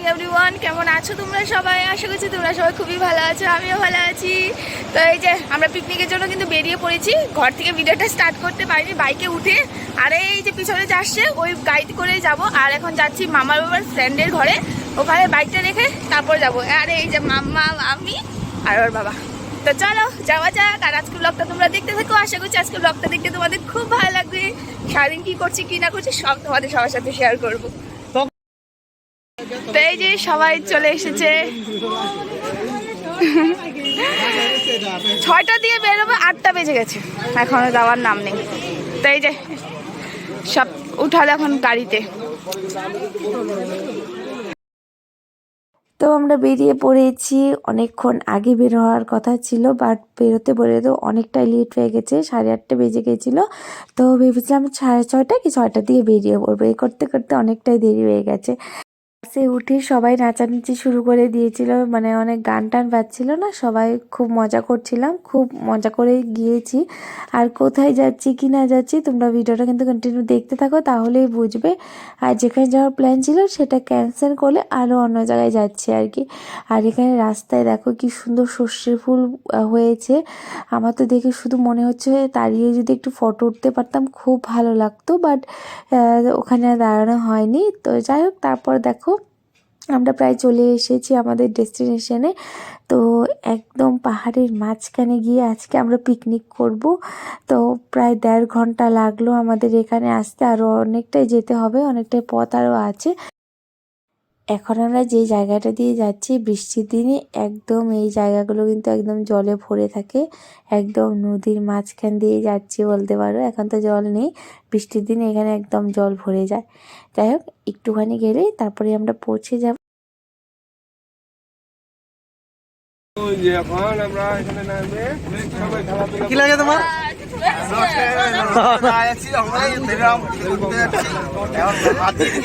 Morning everyone কেমন আছো তোমরা সবাই? আশা করছি তোমরা সবাই খুবই ভালো আছো, আমিও ভালো আছি। তো এই যে, আমরা পিকনিকের জন্য কিন্তু বেরিয়ে পড়েছি। ঘর থেকে ভিডিওটা স্টার্ট করতে পারিনি বাইকে উঠে। আর এই যে পিছনে যাচ্ছে ওই গাইড করে যাব। আর এখন যাচ্ছি মামার বাবার ফ্রেন্ডের ঘরে। ওখানে বাইকটা রেখে তারপর যাব। আর এই যে মাম্মা আমি আর ওর বাবা। তো চলো, যাওয়া যাক। আর আজকে ব্লগটা তোমরা দেখতে থাকো। আশা করছি আজকে ব্লগটা দেখতে তোমাদের খুব ভালো লাগবে। সারাদিন কি করছি, কি না করছি, সব তোমাদের সবার সাথে শেয়ার করব। সবাই চলে এসেছে। ছয়টা দিয়ে বেরোবো, আটটা বেজে গেছে। এখনও যাওয়ার নাম নেই। তাই যে, সব উঠালো এখন গাড়িতে। তো আমরা বেরিয়ে পড়েছি। অনেকক্ষণ আগে বের হওয়ার কথা ছিল, বাট বেরোতে বেরোতে অনেকটাই লেট হয়ে গেছে, সাড়ে আটটা বেজে গেছিল। তো ভেবেছিলাম সাড়ে ছয়টা কি ছয়টা দিয়ে বেরিয়ে পড়ব। এই করতে করতে অনেকটাই দেরি হয়ে গেছে। বাসে উঠে সবাই নাচানাচি শুরু করে দিয়েছিল মানে অনেক গান টান বাজছিল না, সবাই খুব মজা করছিলাম, খুব মজা করে গিয়েছি। আর কোথায় যাচ্ছি, কি না যাচ্ছি, তোমরা ভিডিওটা কিন্তু কন্টিনিউ দেখতে থাকো, তাহলেই বুঝবে। আর যেখানে যাওয়ার প্ল্যান ছিল, সেটা ক্যান্সেল করলে আরও অন্য জায়গায় যাচ্ছি আর কি। আর এখানে রাস্তায় দেখো কি সুন্দর সর্ষের ফুল হয়েছে। আমার তো দেখে শুধু মনে হচ্ছে দাঁড়িয়ে যদি একটু ফটো উঠতে পারতাম, খুব ভালো লাগতো বাট ওখানে দাঁড়ানো হয়নি। তো যাই হোক, তারপর দেখো আমরা প্রায় চলে এসেছি আমাদের ডেস্টিনেশনে তো একদম পাহাড়ের মাঝখানে গিয়ে আজকে আমরা পিকনিক করব। তো প্রায় দেড় ঘণ্টা লাগল আমাদের এখানে আসতে। আরও অনেকটাই যেতে হবে, অনেকটাই পথ আরও আছে। এখন আমরা যে জায়গাটা দিয়ে যাচ্ছি বৃষ্টির দিনে, একদম এই জায়গাগুলো কিন্তু একদম জলে ভরে থাকে। একদম নদীর মাঝখান দিয়ে যাচ্ছি বলতে পারো, এখন তো জল নেই। বৃষ্টির দিনে এখানে একদম জল ভরে যায়। যাই হোক, একটুখানি গেলেই তারপরে আমরা পৌঁছে যাব। ওই আমরা এখানে নামবে সবাই খেলাধুলা কি লাগে তোমার?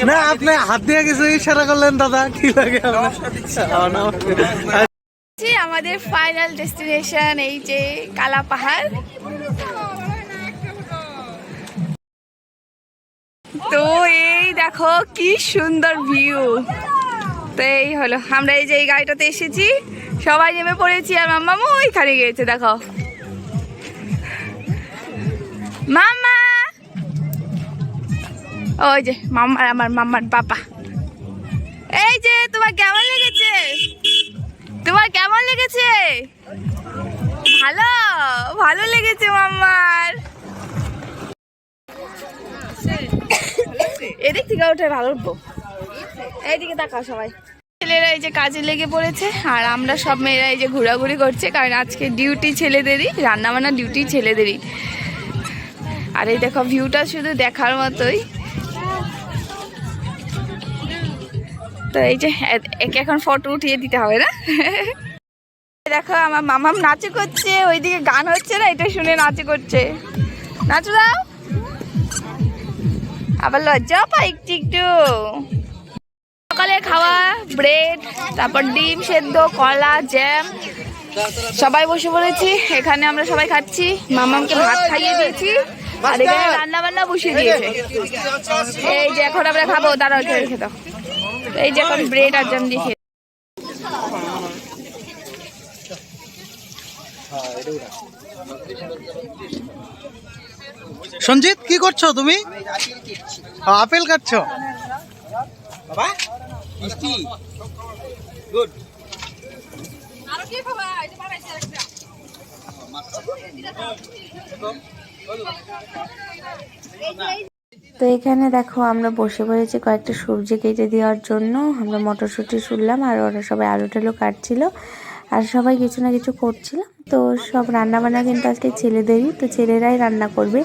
না আপনি হাত দিয়ে কিছু ইশারা করলেন দাদা কি লাগে আমাদের ফাইনাল ডেস্টিনেশন এই যে কালা পাহাড়। তো এই দেখো কি সুন্দর ভিউ তো এই হলো, আমরা এই যে এই গাড়িটাতে এসেছি, সবাই নেমে পড়েছি আর মাম্মা ওইখানে গিয়েছে, দেখো। মামা ওই যে মাম্মার আমার মাম্মার বাবা এই যে, তোমার কেমন লেগেছে? তোমার কেমন লেগেছে? ভালো? ভালো লেগেছে মাম্মার। এদিক থেকে ওঠে ভালো এইদিকে তাকাও সবাই। ছেলেরা এই যে কাজে লেগে পড়েছে, আর আমরা সব মেয়েরা এই যে ঘোরাঘুরি করছে, কারণ আজকে ডিউটি ছেলেদেরই, রান্নাবান্না ডিউটি ছেলেদেরই। আর এই দেখো ভিউটা শুধু দেখার মতোই। তো এই যে একে এখন ফটো উঠিয়ে দিতে হবে না? দেখো, আমার মামাম নাচে করছে, ওইদিকে গান হচ্ছে না, এটা শুনে নাচে করছে। নাচু দাও। আবার লজ্জা পাই একটু একটু। সকালে খাওয়া ব্রেড তারপর ডিম সেদ্ধ কলা জ্যাম সবাই বসে পড়েছি এখানে আমরা সবাই খাচ্ছি। মামামকে ভাত খাইয়ে দিয়েছি আর এখানে রান্না বান্না বসিয়ে দিয়েছে। এই যে এখন আমরা খাব দাঁড়াও দাও। এই যে এখন ব্রেড আর জ্যাম দিয়ে খেয়ে- সঞ্জিত কি করছ তুমি? আপেল কাটছো? বাবা মিষ্টি? গুড তো এখানে দেখো আমরা বসে পড়েছি কয়েকটা সবজি কেটে দেওয়ার জন্য। আমরা মটরশুঁটি শুনলাম আর ওরা সবাই আলু টালু কাটছিল। আর সবাই কিছু না কিছু করছিলাম, তো সব রান্না বান্না কিন্তু আজকে ছেলেদেরই, তো ছেলেরাই রান্না করবে।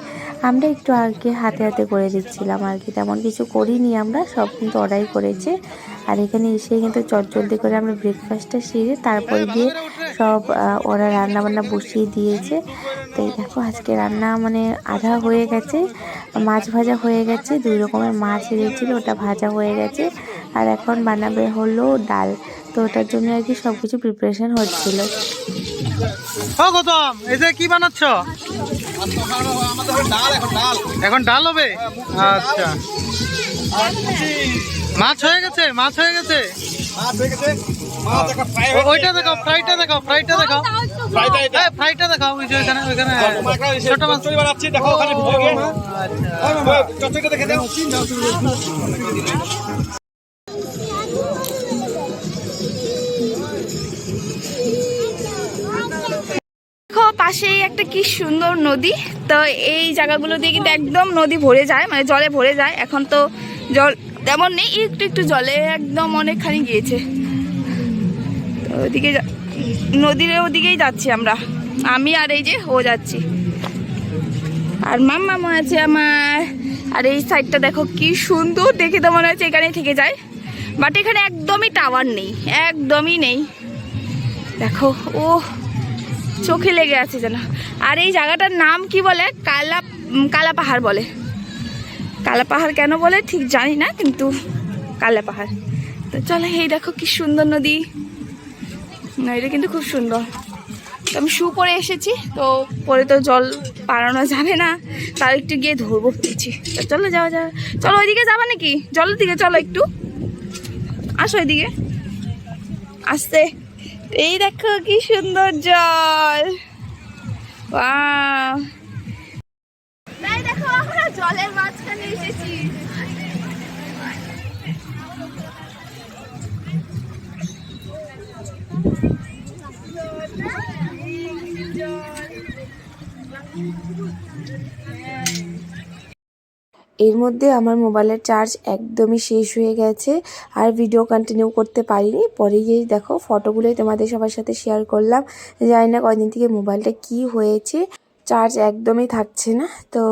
আমরা একটু আগে হাতে হাতে করে দিচ্ছিলাম আর কি, তেমন কিছু করিনি আমরা, সব কিন্তু ওরাই করেছে। আর এখানে এসে কিন্তু চটজলদি করে আমরা ব্রেকফাস্টটা সেরে তারপর গিয়ে সব ওরা রান্না বান্না বসিয়ে দিয়েছে। তো এই দেখো আজকে রান্না মানে আধা হয়ে গেছে, মাছ ভাজা হয়ে গেছে, দুই রকমের মাছ এনেছিল ওটা ভাজা হয়ে গেছে। আর এখন বানাবে হলো ডাল। তো ওটার জন্য আর কি সব কিছু প্রিপারেশন হচ্ছিল। ও গৌতম এই যে কি বানাচ্ছ? এখন ডাল হবে? আচ্ছা। মাছ হয়ে গেছে মাছ হয়ে গেছে। ওইটা দেখাও ফ্রাইটা দেখাও ফ্রাইটা দেখাও। ফ্রাইটা দেখাও ওই যে ওইখানে ওইখানে। ছোট মাছ। দেখো পাশেই একটা কি সুন্দর নদী। তো এই জায়গাগুলো দিয়ে কিন্তু একদম নদী ভরে যায় মানে জলে ভরে যায়। এখন তো জল তেমন নেই, একটু একটু জলে একদম অনেকখানি গিয়েছে। তো ওদিকে নদীর ওদিকেই যাচ্ছি আমরা। আমি আর এই যে ও যাচ্ছি। আর মাম্মা আছে আমার। আর এই সাইডটা দেখো কি সুন্দর, দেখে তো মনে হচ্ছে এখানেই থেকে যায়। বাট এখানে একদমই টাওয়ার নেই, একদমই নেই। দেখো ও চোখে লেগে আছে যেন। আর এই জায়গাটার নাম কি বলে? কালা কালা পাহাড় বলে। কালা পাহাড় কেন বলে ঠিক জানি না, কিন্তু কালা পাহাড়। তো চলো, এই দেখো কি সুন্দর নদী। না, এটা কিন্তু খুব সুন্দর। তো আমি শু পরে এসেছি, তো পরে তো জল পারানো যাবে না। তার একটু গিয়ে ধরবো পেয়েছি তো চলো, যাওয়া যাওয়া চলো, ওইদিকে যাবা নাকি? জলের দিকে চলো একটু। আসো ওইদিকে আসতে। এই দেখো কি সুন্দর জল! দেখো আমরা জলের এর মধ্যে আমার মোবাইলের চার্জ একদমই শেষ হয়ে গেছে, আর ভিডিও কন্টিনিউ করতে পারিনি। পরে গিয়ে দেখো ফটোগুলোই তোমাদের সবার সাথে শেয়ার করলাম। জানি না কয়দিন থেকে মোবাইলটা কি হয়েছে চার্জ একদমই থাকছে না। তো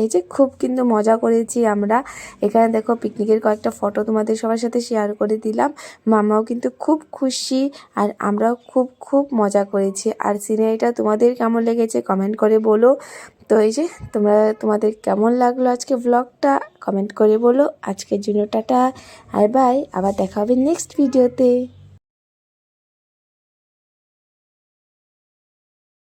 এই যে খুব কিন্তু মজা করেছি আমরা। এখানে দেখো পিকনিকের কয়েকটা ফটো তোমাদের সবার সাথে শেয়ার করে দিলাম। মামাও কিন্তু খুব খুশি, আর আমরাও খুব খুব মজা করেছি। আর সিনারিটা তোমাদের কেমন লেগেছে কমেন্ট করে বলো। তো এই যে, তোমরা, তোমাদের কেমন লাগল আজকে ব্লগটা কমেন্ট করে বলো। আজকের জন্য টাটা, আর বাই আবার দেখা হবে নেক্সট ভিডিওতে